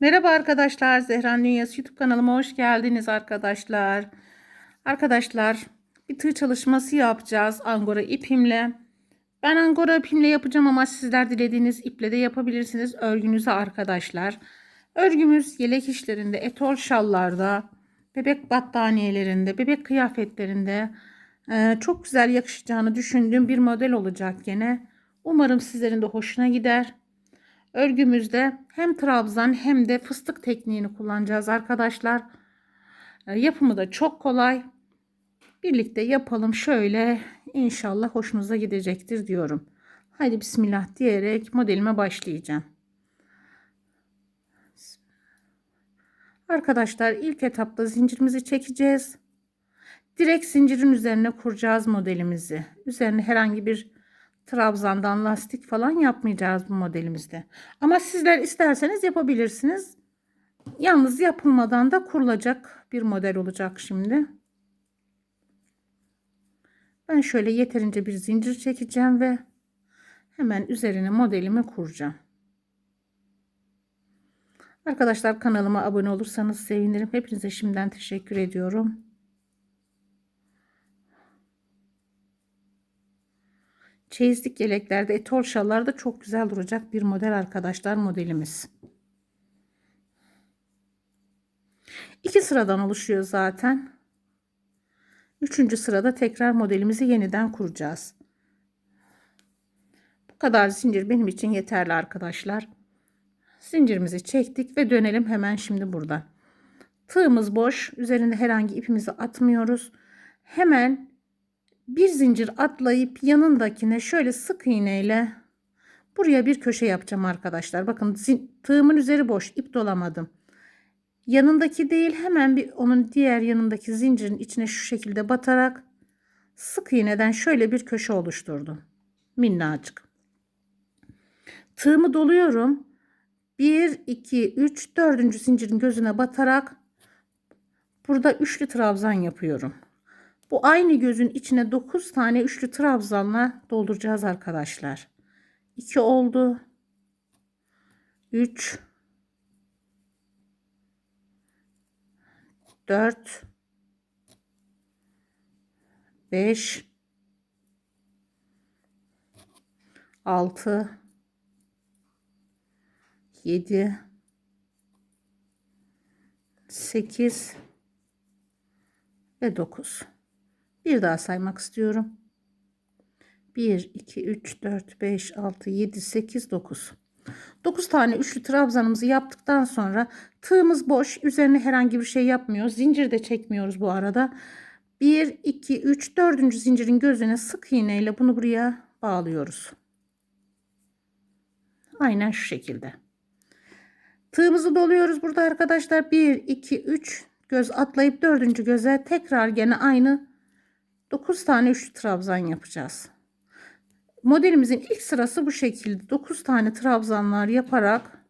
Merhaba arkadaşlar, Zehran Dünyası YouTube kanalıma hoş geldiniz arkadaşlar. Arkadaşlar, bir tığ çalışması yapacağız Angora ipimle. Ben Angora ipimle yapacağım ama sizler dilediğiniz iple de yapabilirsiniz örgünüzü arkadaşlar. Örgümüz yelek işlerinde, etol şallarda, bebek battaniyelerinde, bebek kıyafetlerinde e, çok güzel yakışacağını düşündüğüm bir model olacak gene. Umarım sizlerin de hoşuna gider. Örgümüzde hem trabzan hem de fıstık tekniğini kullanacağız arkadaşlar. E, Yapımı da çok kolay. Birlikte yapalım şöyle. İnşallah hoşunuza gidecektir diyorum. Haydi bismillah diyerek modelime başlayacağım. Arkadaşlar ilk etapta zincirimizi çekeceğiz. Direkt zincirin üzerine kuracağız modelimizi. Üzerine herhangi bir trabzandan lastik falan yapmayacağız bu modelimizde. Ama sizler isterseniz yapabilirsiniz. Yalnız yapılmadan da kurulacak bir model olacak şimdi. Ben şöyle yeterince bir zincir çekeceğim ve hemen üzerine modelimi kuracağım. Arkadaşlar kanalıma abone olursanız sevinirim. Hepinize şimdiden teşekkür ediyorum. Çeyizlik yeleklerde, etol şallarda çok güzel duracak bir model arkadaşlar modelimiz. İki sıradan oluşuyor zaten. Üçüncü sırada tekrar modelimizi yeniden kuracağız. Bu kadar zincir benim için yeterli arkadaşlar. Zincirimizi çektik ve dönelim hemen şimdi buradan. Tığımız boş. Üzerinde herhangi ipimizi atmıyoruz. Hemen bir zincir atlayıp yanındakine şöyle sık iğneyle buraya bir köşe yapacağım arkadaşlar. Bakın tığımın üzeri boş. ip dolamadım. Yanındaki değil hemen bir onun diğer yanındaki zincirin içine şu şekilde batarak sık iğneden şöyle bir köşe oluşturdum. Minnacık. Tığımı doluyorum. 1, 2, 3, 4. zincirin gözüne batarak burada üçlü trabzan yapıyorum. Bu aynı gözün içine 9 tane üçlü trabzanla dolduracağız arkadaşlar. 2 oldu. 3 4 5 6 7 8 ve 9 bir daha saymak istiyorum. 1 2 3 4 5 6 7 8 9 9 tane üçlü trabzanımızı yaptıktan sonra tığımız boş üzerine herhangi bir şey yapmıyoruz zincir de çekmiyoruz bu arada. 1 2 3 4. zincirin gözüne sık iğne ile bunu buraya bağlıyoruz. Aynen şu şekilde. Tığımızı doluyoruz burada arkadaşlar. 1 2 3 göz atlayıp dördüncü göze tekrar gene aynı 9 tane üçlü trabzan yapacağız. Modelimizin ilk sırası bu şekilde. 9 tane trabzanlar yaparak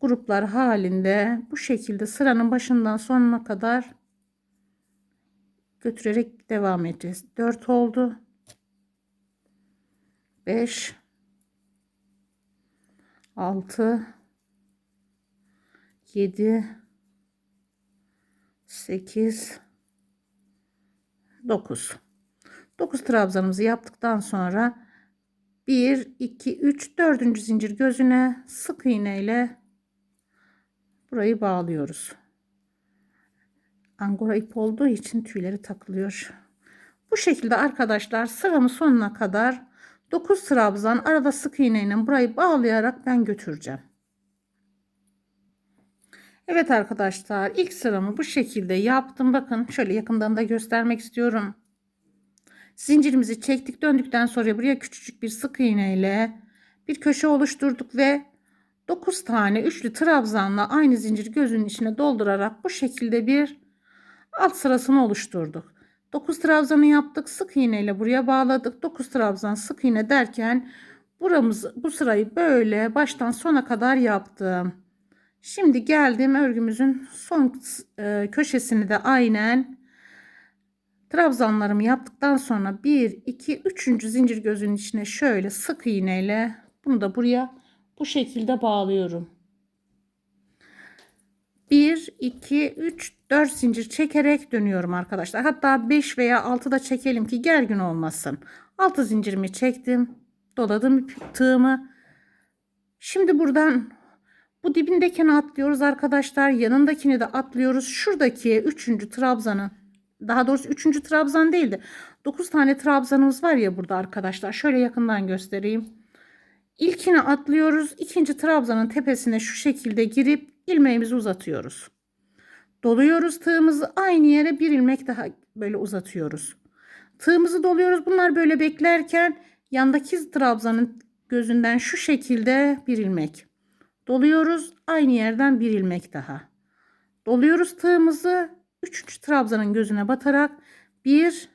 gruplar halinde bu şekilde sıranın başından sonuna kadar götürerek devam edeceğiz. 4 oldu. 5 6 7 8 9 9 trabzanımızı yaptıktan sonra 1 2 3 4. zincir gözüne sık iğne ile burayı bağlıyoruz. Angora ip olduğu için tüyleri takılıyor. Bu şekilde arkadaşlar sıramın sonuna kadar 9 trabzan arada sık iğne ile burayı bağlayarak ben götüreceğim. Evet arkadaşlar ilk sıramı bu şekilde yaptım. Bakın şöyle yakından da göstermek istiyorum. Zincirimizi çektik döndükten sonra buraya küçücük bir sık iğne ile bir köşe oluşturduk ve 9 tane üçlü trabzanla aynı zincir gözünün içine doldurarak bu şekilde bir alt sırasını oluşturduk. 9 trabzanı yaptık sık iğne ile buraya bağladık 9 trabzan sık iğne derken buramız bu sırayı böyle baştan sona kadar yaptım. Şimdi geldim örgümüzün son e, köşesini de aynen Trabzanlarımı yaptıktan sonra 1, 2, 3. zincir gözünün içine şöyle sık iğneyle bunu da buraya bu şekilde bağlıyorum. 1, 2, 3, 4 zincir çekerek dönüyorum arkadaşlar. Hatta 5 veya 6 da çekelim ki gergin olmasın. 6 zincirimi çektim. Doladım tığımı. Şimdi buradan bu dibindekini atlıyoruz arkadaşlar. Yanındakini de atlıyoruz. Şuradaki 3. trabzanı daha doğrusu 3. trabzan değildi. 9 tane trabzanımız var ya burada arkadaşlar. Şöyle yakından göstereyim. İlkini atlıyoruz. İkinci trabzanın tepesine şu şekilde girip ilmeğimizi uzatıyoruz. Doluyoruz tığımızı aynı yere bir ilmek daha böyle uzatıyoruz. Tığımızı doluyoruz. Bunlar böyle beklerken yandaki trabzanın gözünden şu şekilde bir ilmek. Doluyoruz. Aynı yerden bir ilmek daha. Doluyoruz tığımızı. Üçüncü trabzanın gözüne batarak bir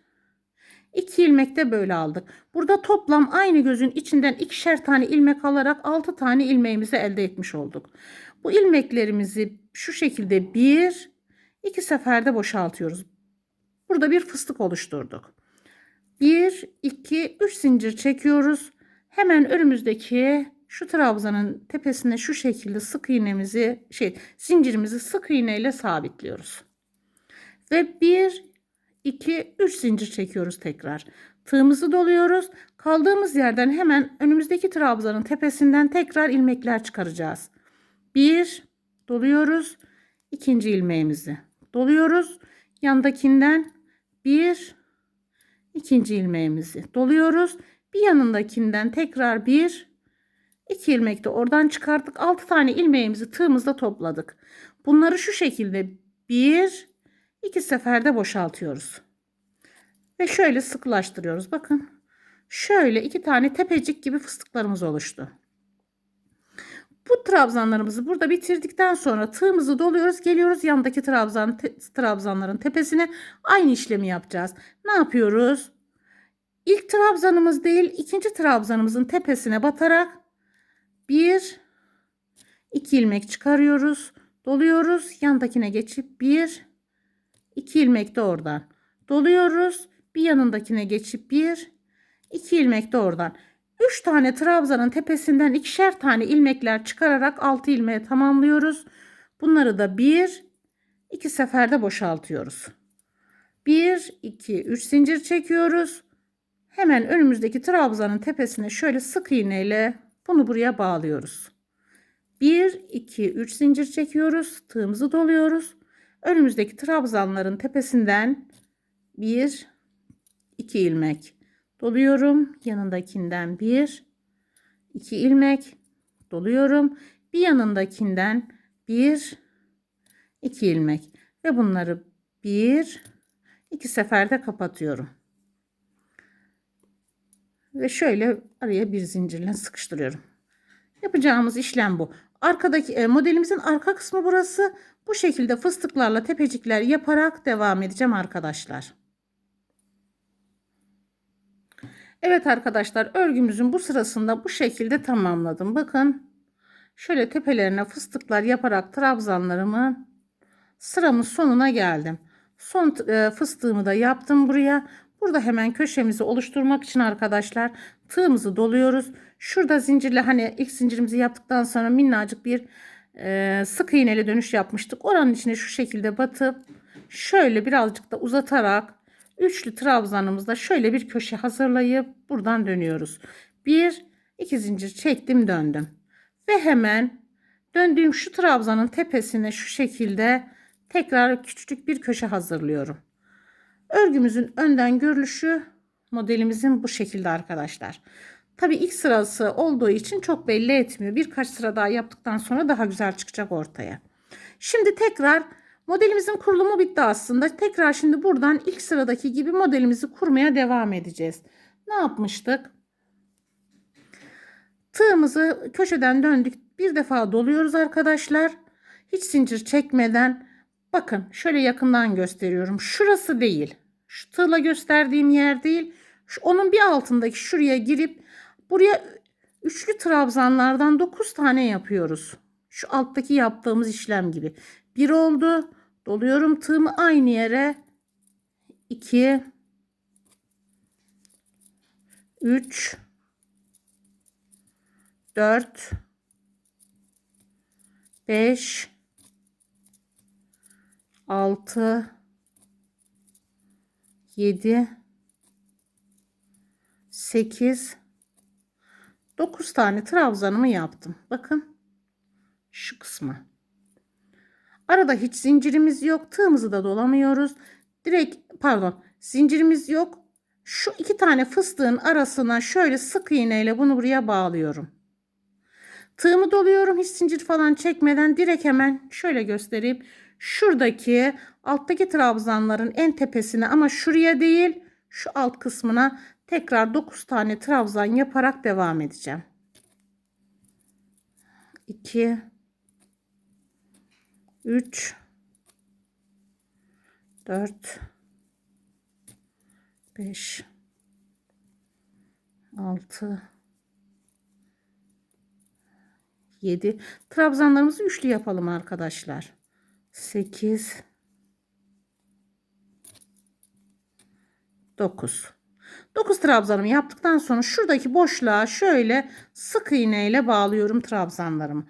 iki ilmek de böyle aldık. Burada toplam aynı gözün içinden ikişer tane ilmek alarak altı tane ilmeğimizi elde etmiş olduk. Bu ilmeklerimizi şu şekilde bir iki seferde boşaltıyoruz. Burada bir fıstık oluşturduk. 1, 2, 3 zincir çekiyoruz. Hemen önümüzdeki şu trabzanın tepesine şu şekilde sık iğnemizi şey zincirimizi sık iğne ile sabitliyoruz. Ve 1, 2, 3 zincir çekiyoruz tekrar. Tığımızı doluyoruz. Kaldığımız yerden hemen önümüzdeki trabzanın tepesinden tekrar ilmekler çıkaracağız. 1 doluyoruz. ikinci ilmeğimizi doluyoruz. Yandakinden 1 ikinci ilmeğimizi doluyoruz. Bir yanındakinden tekrar bir iki ilmek de oradan çıkarttık. 6 tane ilmeğimizi tığımızda topladık. Bunları şu şekilde bir iki seferde boşaltıyoruz. Ve şöyle sıkılaştırıyoruz. Bakın şöyle iki tane tepecik gibi fıstıklarımız oluştu. Bu trabzanlarımızı burada bitirdikten sonra tığımızı doluyoruz. Geliyoruz yandaki trabzan te, trabzanların tepesine aynı işlemi yapacağız. Ne yapıyoruz? İlk trabzanımız değil ikinci trabzanımızın tepesine batarak bir iki ilmek çıkarıyoruz. Doluyoruz. Yandakine geçip bir iki ilmek de oradan. Doluyoruz. Bir yanındakine geçip bir iki ilmek de oradan. 3 tane trabzanın tepesinden ikişer tane ilmekler çıkararak 6 ilmeğe tamamlıyoruz. Bunları da 1 2 seferde boşaltıyoruz. 1 2 3 zincir çekiyoruz. Hemen önümüzdeki trabzanın tepesine şöyle sık iğne ile bunu buraya bağlıyoruz. 1 2 3 zincir çekiyoruz. Tığımızı doluyoruz. Önümüzdeki trabzanların tepesinden 1 2 ilmek doluyorum. Yanındakinden bir, iki ilmek doluyorum. Bir yanındakinden bir, iki ilmek ve bunları bir, iki seferde kapatıyorum. Ve şöyle araya bir zincirle sıkıştırıyorum. Yapacağımız işlem bu. Arkadaki e, modelimizin arka kısmı burası. Bu şekilde fıstıklarla tepecikler yaparak devam edeceğim arkadaşlar. Evet arkadaşlar örgümüzün bu sırasında bu şekilde tamamladım. Bakın şöyle tepelerine fıstıklar yaparak trabzanlarımı sıramın sonuna geldim. Son e, fıstığımı da yaptım buraya. Burada hemen köşemizi oluşturmak için arkadaşlar tığımızı doluyoruz. Şurada zincirle hani ilk zincirimizi yaptıktan sonra minnacık bir e, sık iğneli dönüş yapmıştık. Oranın içine şu şekilde batıp şöyle birazcık da uzatarak Üçlü trabzanımızda şöyle bir köşe hazırlayıp buradan dönüyoruz. Bir, iki zincir çektim döndüm. Ve hemen döndüğüm şu trabzanın tepesine şu şekilde tekrar küçücük bir köşe hazırlıyorum. Örgümüzün önden görülüşü modelimizin bu şekilde arkadaşlar. Tabi ilk sırası olduğu için çok belli etmiyor. Birkaç sıra daha yaptıktan sonra daha güzel çıkacak ortaya. Şimdi tekrar Modelimizin kurulumu bitti aslında. Tekrar şimdi buradan ilk sıradaki gibi modelimizi kurmaya devam edeceğiz. Ne yapmıştık? Tığımızı köşeden döndük. Bir defa doluyoruz arkadaşlar. Hiç zincir çekmeden. Bakın şöyle yakından gösteriyorum. Şurası değil. Şu tığla gösterdiğim yer değil. Şu, onun bir altındaki şuraya girip buraya üçlü trabzanlardan 9 tane yapıyoruz. Şu alttaki yaptığımız işlem gibi. 1 oldu. Doluyorum tığımı aynı yere. 2 3 4 5 6 7 8 9 tane trabzanımı yaptım. Bakın şu kısmı. Arada hiç zincirimiz yok. Tığımızı da dolamıyoruz. Direkt pardon zincirimiz yok. Şu iki tane fıstığın arasına şöyle sık iğneyle bunu buraya bağlıyorum. Tığımı doluyorum hiç zincir falan çekmeden direkt hemen şöyle göstereyim. Şuradaki alttaki trabzanların en tepesine ama şuraya değil şu alt kısmına tekrar 9 tane trabzan yaparak devam edeceğim. 2 3 4 5 6 7 trabzanlarımızı üçlü yapalım arkadaşlar. 8 9 9 trabzanımı yaptıktan sonra şuradaki boşluğa şöyle sık iğneyle bağlıyorum trabzanlarımı.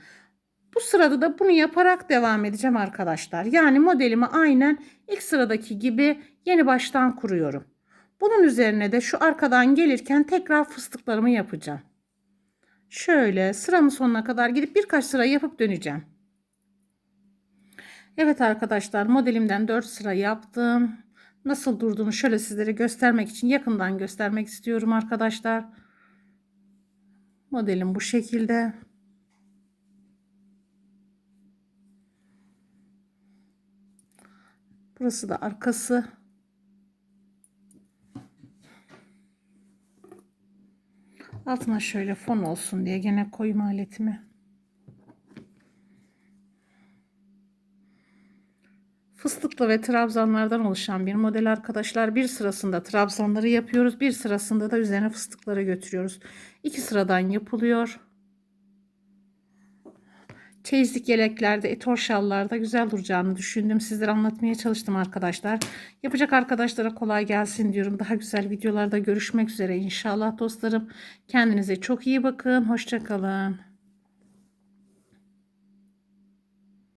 Bu sırada da bunu yaparak devam edeceğim arkadaşlar. Yani modelimi aynen ilk sıradaki gibi yeni baştan kuruyorum. Bunun üzerine de şu arkadan gelirken tekrar fıstıklarımı yapacağım. Şöyle sıramın sonuna kadar gidip birkaç sıra yapıp döneceğim. Evet arkadaşlar modelimden 4 sıra yaptım. Nasıl durduğunu şöyle sizlere göstermek için yakından göstermek istiyorum arkadaşlar. Modelim bu şekilde. Burası da arkası. Altına şöyle fon olsun diye gene koyum aletimi. Fıstıklı ve trabzanlardan oluşan bir model arkadaşlar. Bir sırasında trabzanları yapıyoruz. Bir sırasında da üzerine fıstıkları götürüyoruz. İki sıradan yapılıyor. Çeyizlik yeleklerde, etor şallarda güzel duracağını düşündüm. Sizlere anlatmaya çalıştım arkadaşlar. Yapacak arkadaşlara kolay gelsin diyorum. Daha güzel videolarda görüşmek üzere inşallah dostlarım. Kendinize çok iyi bakın. Hoşçakalın.